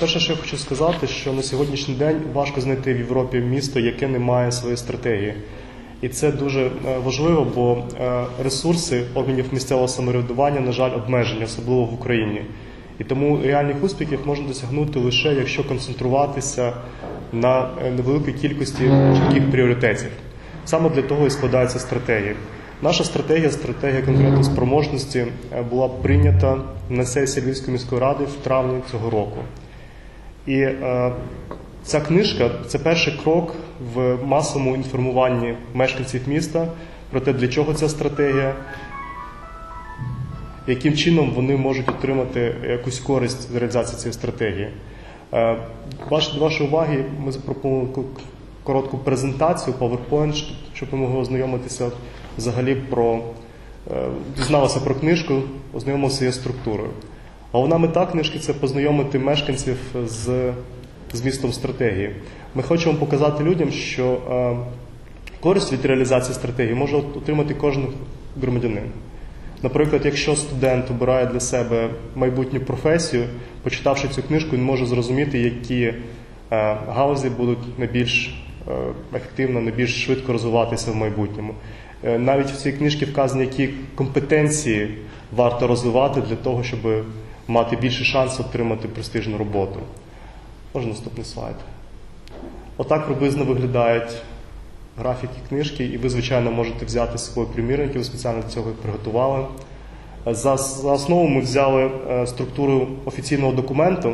перше, що я хочу сказати, що на сьогоднішній день важко знайти в Європі місто, яке не має своєї стратегії. І це дуже е, важливо, бо е, ресурси органів місцевого самоврядування, на жаль, обмежені, особливо в Україні. І тому реальних успіхів можна досягнути лише якщо концентруватися на е, невеликій кількості чітких пріоритетів. Саме для того і складається стратегія. Наша стратегія, стратегія конкурентоспроможності, е, була прийнята на сесії Львівської міської ради в травні цього року. І е, ця книжка це перший крок в масовому інформуванні мешканців міста про те, для чого ця стратегія, яким чином вони можуть отримати якусь користь з реалізації цієї стратегії. Е, до вашої уваги ми запропонували коротку презентацію, PowerPoint, щоб- ви могли ознайомитися взагалі про е, дізналися про книжку, ознайомилися з її структурою. Головна мета книжки це познайомити мешканців з, з містом стратегії. Ми хочемо показати людям, що е, користь від реалізації стратегії може отримати кожен громадянин. Наприклад, якщо студент обирає для себе майбутню професію, почитавши цю книжку, він може зрозуміти, які е, галузі будуть найбільш е, ефективно, найбільш швидко розвиватися в майбутньому. Навіть в цій книжці вказані, які компетенції варто розвивати для того, щоб мати більше шансу отримати престижну роботу. Можна наступний слайд. Отак приблизно виглядають графіки книжки, і ви, звичайно, можете взяти з собою примірники, ви спеціально для цього їх приготували. За, за основу ми взяли е, структуру офіційного документу,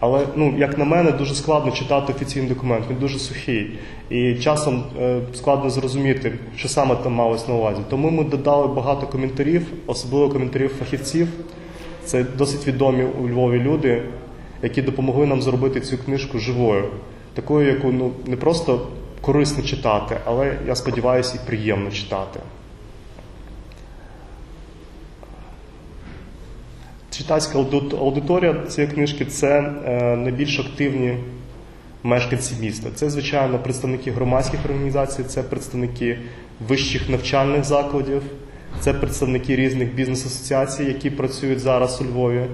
але, ну, як на мене, дуже складно читати офіційний документ, він дуже сухий. І часом е, складно зрозуміти, що саме там малось на увазі. Тому ми додали багато коментарів, особливо коментарів фахівців. Це досить відомі у Львові люди, які допомогли нам зробити цю книжку живою, такою, яку ну, не просто корисно читати, але я сподіваюся, і приємно читати. Читацька аудиторія цієї книжки це е, найбільш активні мешканці міста. Це, звичайно, представники громадських організацій, це представники вищих навчальних закладів, це представники різних бізнес-асоціацій, які працюють зараз у Львові,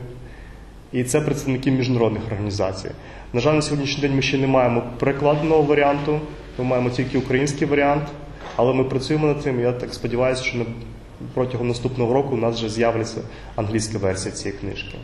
і це представники міжнародних організацій. На жаль, на сьогоднішній день ми ще не маємо перекладеного варіанту, ми маємо тільки український варіант, але ми працюємо над цим. Я так сподіваюся, що протягом наступного року у нас вже з'явиться англійська версія цієї книжки.